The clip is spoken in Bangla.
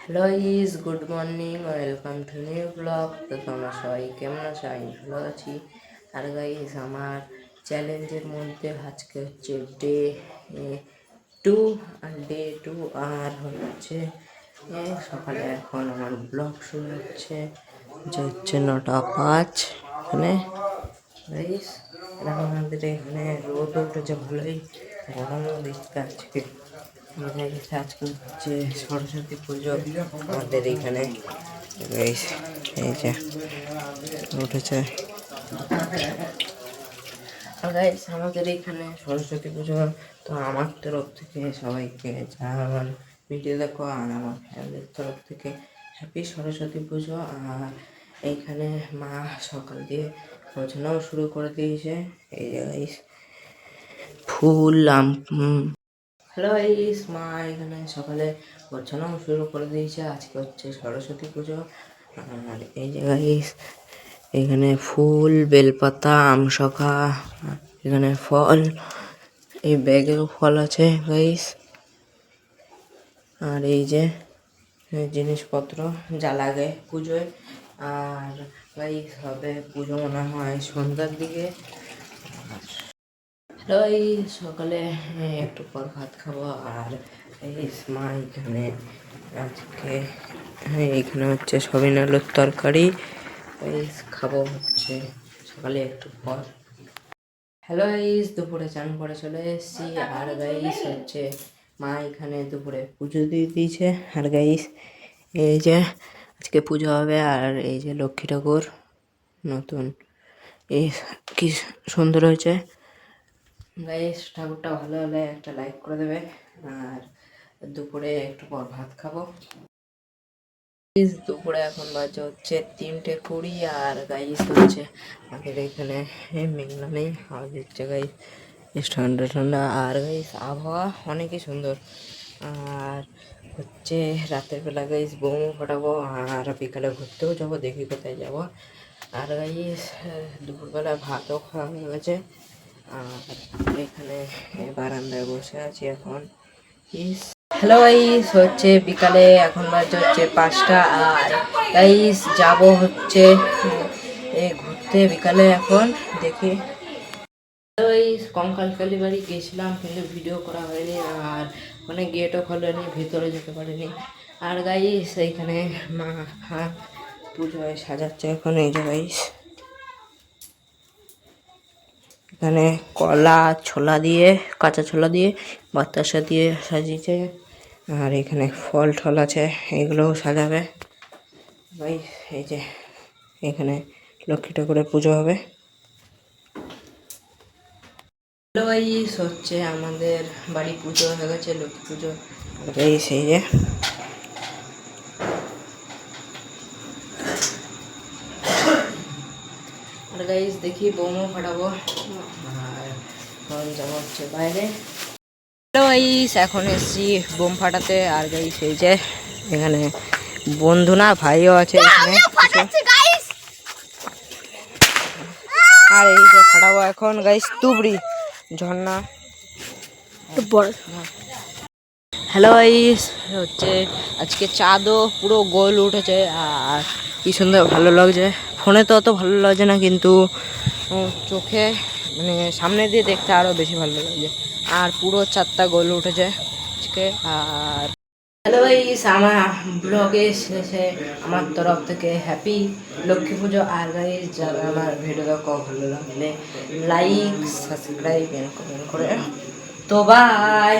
Hello is good morning welcome to new blog তো তোমরা সবাই কেমন আছো? আমি ভালো আছি। আর গাইস আমার চ্যালেঞ্জের মধ্যে আজকে হচ্ছে ডে টু আর ডে টু আর হচ্ছে সকালে এখন আমার ব্লগ শুরু হচ্ছে। যে হচ্ছে নটা পাঁচ, এখন। আমাদের এখানে রোদ উঠেছে ভালোই। গরমও দিচ্ছে আজকে। আমাদের এখানে আজকে হচ্ছে সরস্বতী পুজো আমাদের এখানে। এই যে উঠেছে। গাইস আমাদের এখানে সরস্বতী পুজো, তো আমার তরফ থেকে সবাইকে যারা আমার ভিডিও দেখো আর আমার ফ্যামিলির তরফ থেকে হ্যাপি সরস্বতী পুজো। আর এইখানে মা সকাল দিয়ে রচনাও শুরু করে দিয়েছে। এই যে গাইস ফুল, আম হ্যালো গাইস মা, এখানে সকালে গোছানোও শুরু করে দিয়েছে। আজকে হচ্ছে সরস্বতী পুজো। আর এই যে গাইস এখানে ফুল, বেলপাতা আমশখা এখানে ফল। এই ব্যাগেও ফল আছে গাইস আর এই যে জিনিসপত্র যা লাগে পুজোয়। আর গাইস হবে পুজো মনে হয় সন্ধ্যার দিকে। হ্যালো এই সকালে একটু পর ভাত খাব, আর এই মা এখানে আজকে এখানে হচ্ছে সবিন আলুর তরকারি খাব হচ্ছে সকালে একটু পর। হ্যালো গাইস দুপুরে চান করে চলে এসেছি, আর গাইস হচ্ছে মা এখানে দুপুরে পুজো দিয়ে দিয়েছে, আর গাইস এই যে আজকে পুজো হবে, আর এই যে লক্ষ্মী ঠাকুর নতুন এই কি সুন্দর হয়েছে। গাইস ঠাকুরটা ভালো হলে একটা লাইক করে দেবে। আর দুপুরে একটু পর ভাত খাব। দুপুরে এখন বাজে হচ্ছে তিনটে কুড়ি আর গাইস হচ্ছে আমাদের এখানে মেঘনা নেই, হাওয়া দিচ্ছে গাইস ঠান্ডা ঠান্ডা। আর গাইস আবহাওয়া অনেকই সুন্দর। আর হচ্ছে রাতের বেলা গাইস বোমও ফাটাবো আর বিকালে ঘুরতেও যাব, দেখি কোথায় যাব। আর গাইস দুপুরবেলা ভাতও খাওয়া হয়ে গেছে। আর এখানে বারান্দায় বসে আছি এখন। হ্যালো গাইস হচ্ছে বিকালে, এখন বাজে হচ্ছে পাঁচটা আর গাইস যাব হচ্ছে ঘুরতে বিকালে এখন, দেখি। ওই কঙ্কালকালী বাড়ি গেছিলাম, কিন্তু ভিডিও করা হয়নি আর মানে গেটও খোলেনি, ভিতরে যেতে পারিনি। আর গাইস এইখানে মা পুজোয় সাজাচ্ছে এখন এই যে গাইস এখানে কলা, ছোলা দিয়ে, কাঁচা ছোলা দিয়ে, বাতাসা দিয়ে সাজিয়েছে। আর এখানে ফল টল আছে, এগুলোও সাজাবে। ভাই, এই যে এখানে লক্ষ্মী ঠাকুরের পুজো হবে। হচ্ছে আমাদের বাড়ি পুজো হয়ে গেছে, লক্ষ্মী পুজো। সেই যে আর গাইস দেখি বোমও ফাটাবো যাব হচ্ছে বাইরে হ্যালো গাইস এখন এসছি বোম ফাটাতে। আর গাইস এই যে এখানে বন্ধু না ভাইও আছে এখানে। আর এই যে ফাটাবো এখন গাইস তুবড়ি ঝর্ণা। হ্যালো গাইস, হচ্ছে আজকে চাঁদও পুরো গোল উঠেছে, আর কি সুন্দর ভালো লাগছে। ফোনে তো অত ভালো লাগছে না, কিন্তু চোখে মানে সামনে দিয়ে দেখতে আরও বেশি ভালো লাগছে। আর পুরো চারটা গোল উঠেছে আজকে, আর হ্যালো গাইস, আমার ব্লগে শেষে আমার তরফ থেকে হ্যাপি লক্ষ্মী পুজো। আর গাইস, যারা আমার ভিডিও দেখো ভালো লাগলে লাইক, সাবস্ক্রাইব কমেন্ট করে। তো বাই!